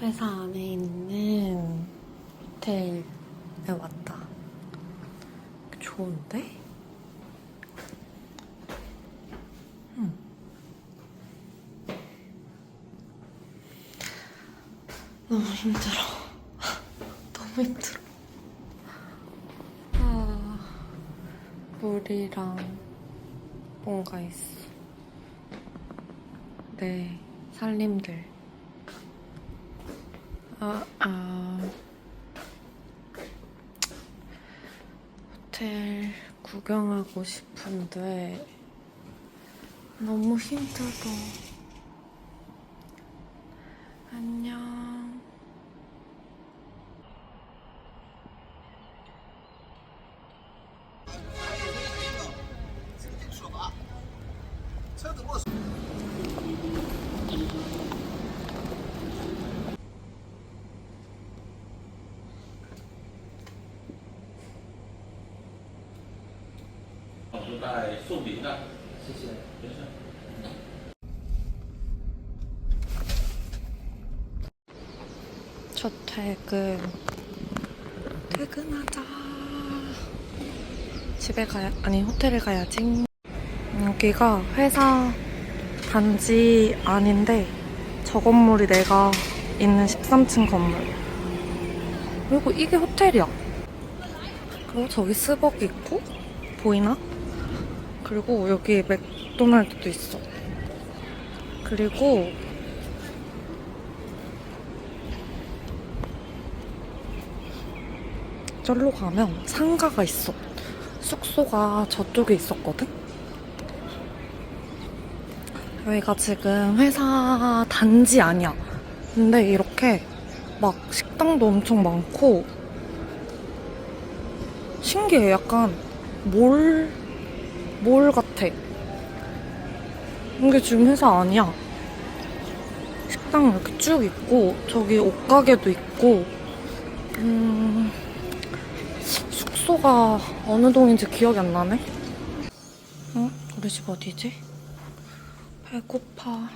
회사 안에 있는 호텔에 왔다. 좋은데? 음. 너무 힘들어. 너무 힘들어. 아, 물이랑 뭔가 있어. 네, 살림들. 아, 아. 호텔 구경하고 싶은데 너무 힘들어. 안녕. 送饼的，谢谢，没事。 첫 퇴근. 퇴근하자. 집에 가야, 아니, 호텔에 가야지. 여기가 회사 단지 아닌데, 저 건물이 내가 있는 13층 건물. 그리고 이게 호텔이야. 그리고 저기 스벅 있고, 보이나? 그리고 여기 맥도날드도 있어. 그리고 절로 가면 상가가 있어. 숙소가 저쪽에 있었거든? 여기가 지금 회사 단지 아니야. 근데 이렇게 막 식당도 엄청 많고 신기해. 약간 몰, 몰 같아. 이게 지금 회사 아니야. 식당 이렇게 쭉 있고 저기 옷가게도 있고 음... 숙소가 어느 동인지 기억이 안 나네. 응? 우리 집 어디지? 배고파.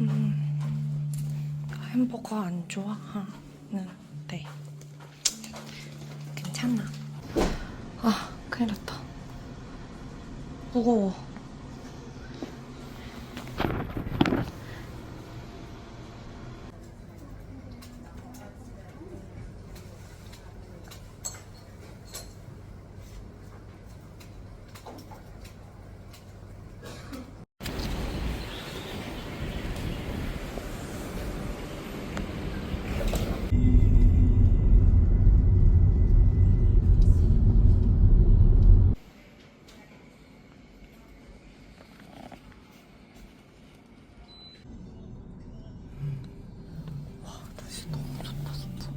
음, 햄버거 안 좋아하는데. 괜찮아. 아, 큰일 났다. 무거워. 날씨 너무 좋다, 진짜.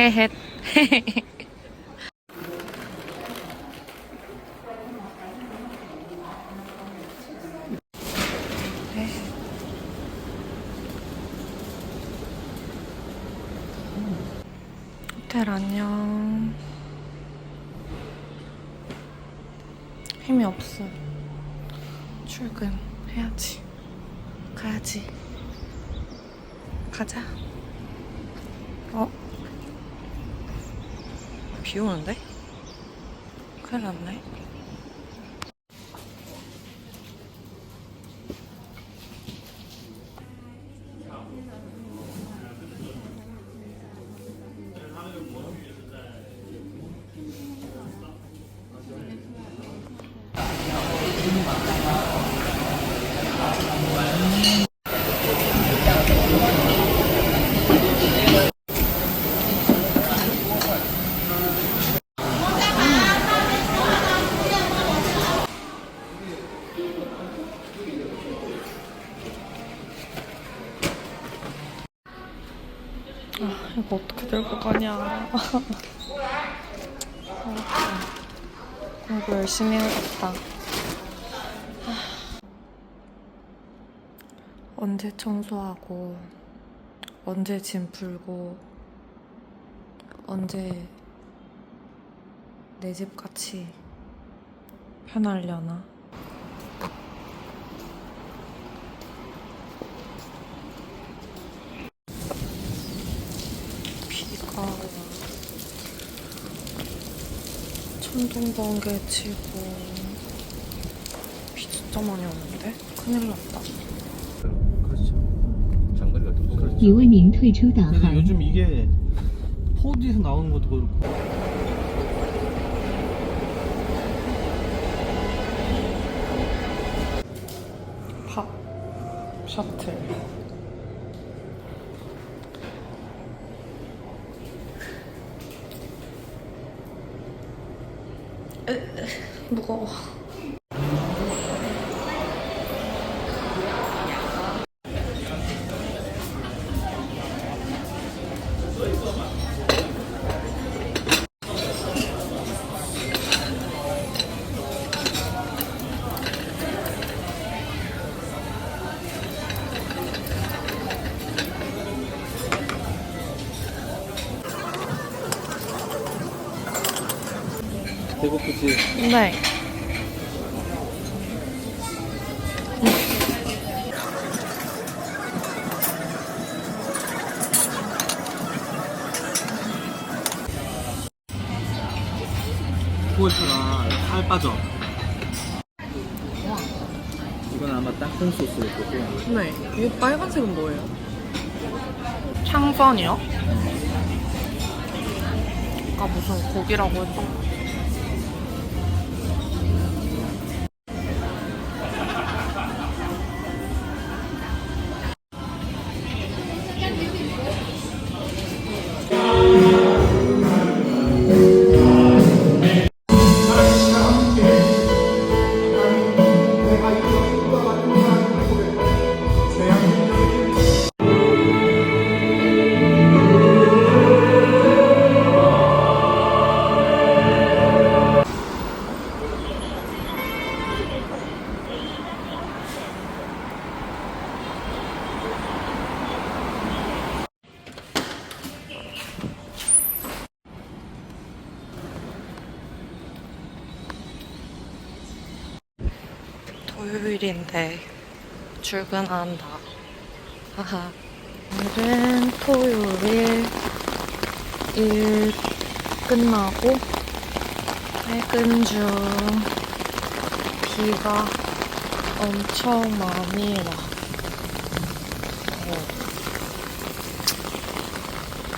헤헷. 호텔 안녕. 힘이 없어. 출근해야지. 가야지. 가자. 어? 비 오는데? 큰일 났네. 아, 이거 어떻게 들고 가냐. 아, 공부 열심히 해야겠다. 언제 청소하고, 언제 짐 풀고, 언제 내 집 같이 편하려나? 비가 천둥 번개 치고 비 진짜 많이 오는데? 큰일 났다. 그렇죠. 장거리가 더 그렇죠. 已为您退出导 근데 航。 요즘 이게 4D에서 나오는 것도 그렇고 팝 셔틀 무거워 배고프지? 네 구워있잖아 살 빠져 이건 아마 땅콩 소스일 거고 네. 이 빨간색은 뭐예요? 창선이요? 아까 무슨 고기라고 했던 거. 토요일인데 출근한다. 하하. 오늘은 토요일 일 끝나고 퇴근 중 비가 엄청 많이 와.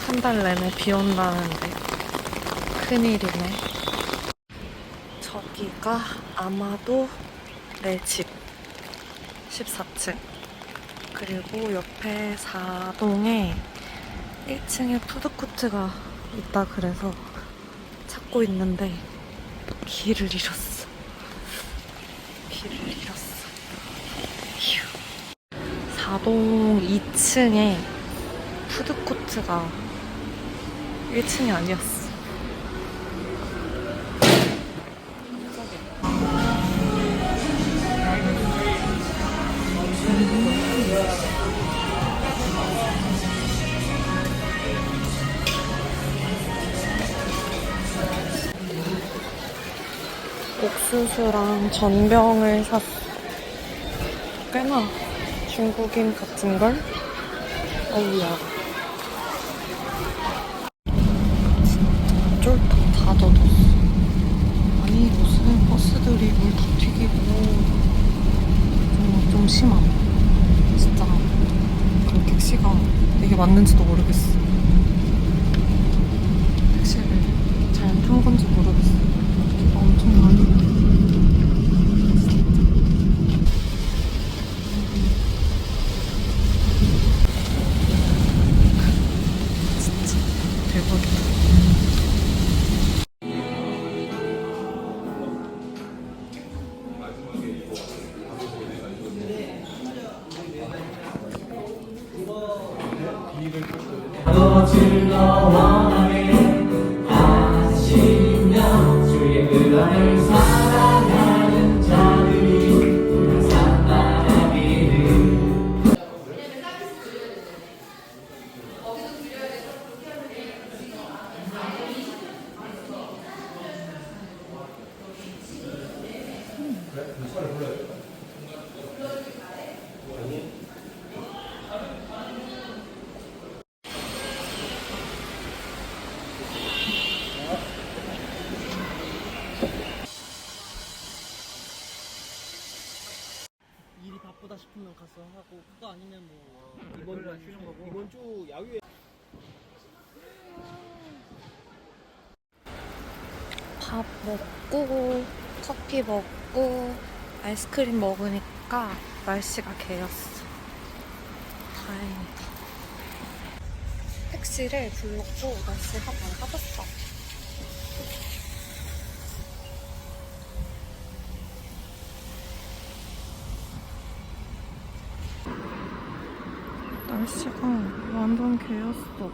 한 달 내내 비 온다는데 큰일이네. 저기가 아마도 내 집 14층. 그리고 옆에 4동에 1층에 푸드코트가 있다 그래서 찾고 있는데 길을 잃었어. 길을 잃었어. 휴. 4동 2층에 푸드코트가 1층이 아니었어 옥수수랑 전병을 샀어. 꽤나 중국인 같은걸? 어우야. 쫄딱 다 젖었어. 아니, 무슨 버스들이 물다 튀기고. 좀, 좀 심함. 진짜. 그 택시가 이게 맞는지도 모르겠어. 택시를 잘탄 건지 모르겠어. 엄청 많이 와. 진짜 대박이다. 바쁘다 싶으면 가서 하고 그거 아니면 뭐 이번 쉬는 거고 이번 주 야유회 밥 먹고 커피 먹고 아이스크림 먹으니까 날씨가 개였어. 다행이다. 택시를 불렀고 날씨가 맑아졌어. 날씨가 완전 개였어.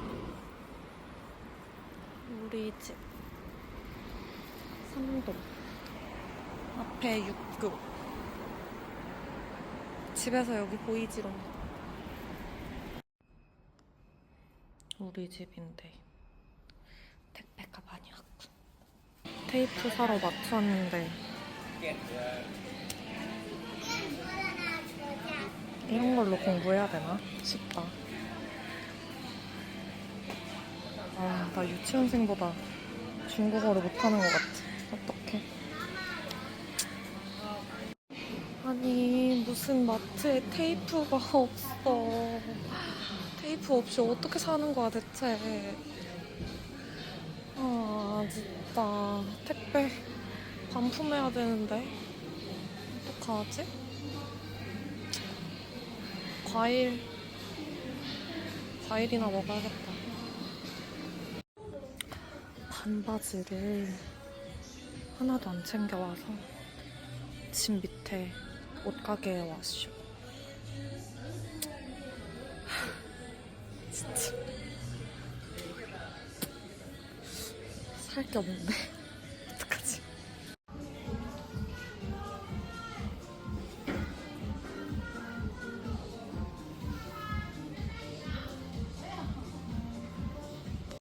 우리 집. 3동 앞에 6교 집에서 여기 보이지롱 우리 집인데 택배가 많이 왔군 테이프 사러 맞췄는데 이런 걸로 공부해야 되나 싶다 아, 나 유치원생보다 중국어를 못하는 것 같아. 어떡해. 아니, 무슨 마트에 테이프가 없어. 테이프 없이 어떻게 사는 거야, 대체. 아, 진짜. 택배 반품해야 되는데. 어떡하지? 과일. 과일이나 먹어야겠다. 반바지를 하나도 안 챙겨와서 집 밑에 옷가게에 왔쇼. 진짜 살 게 없네.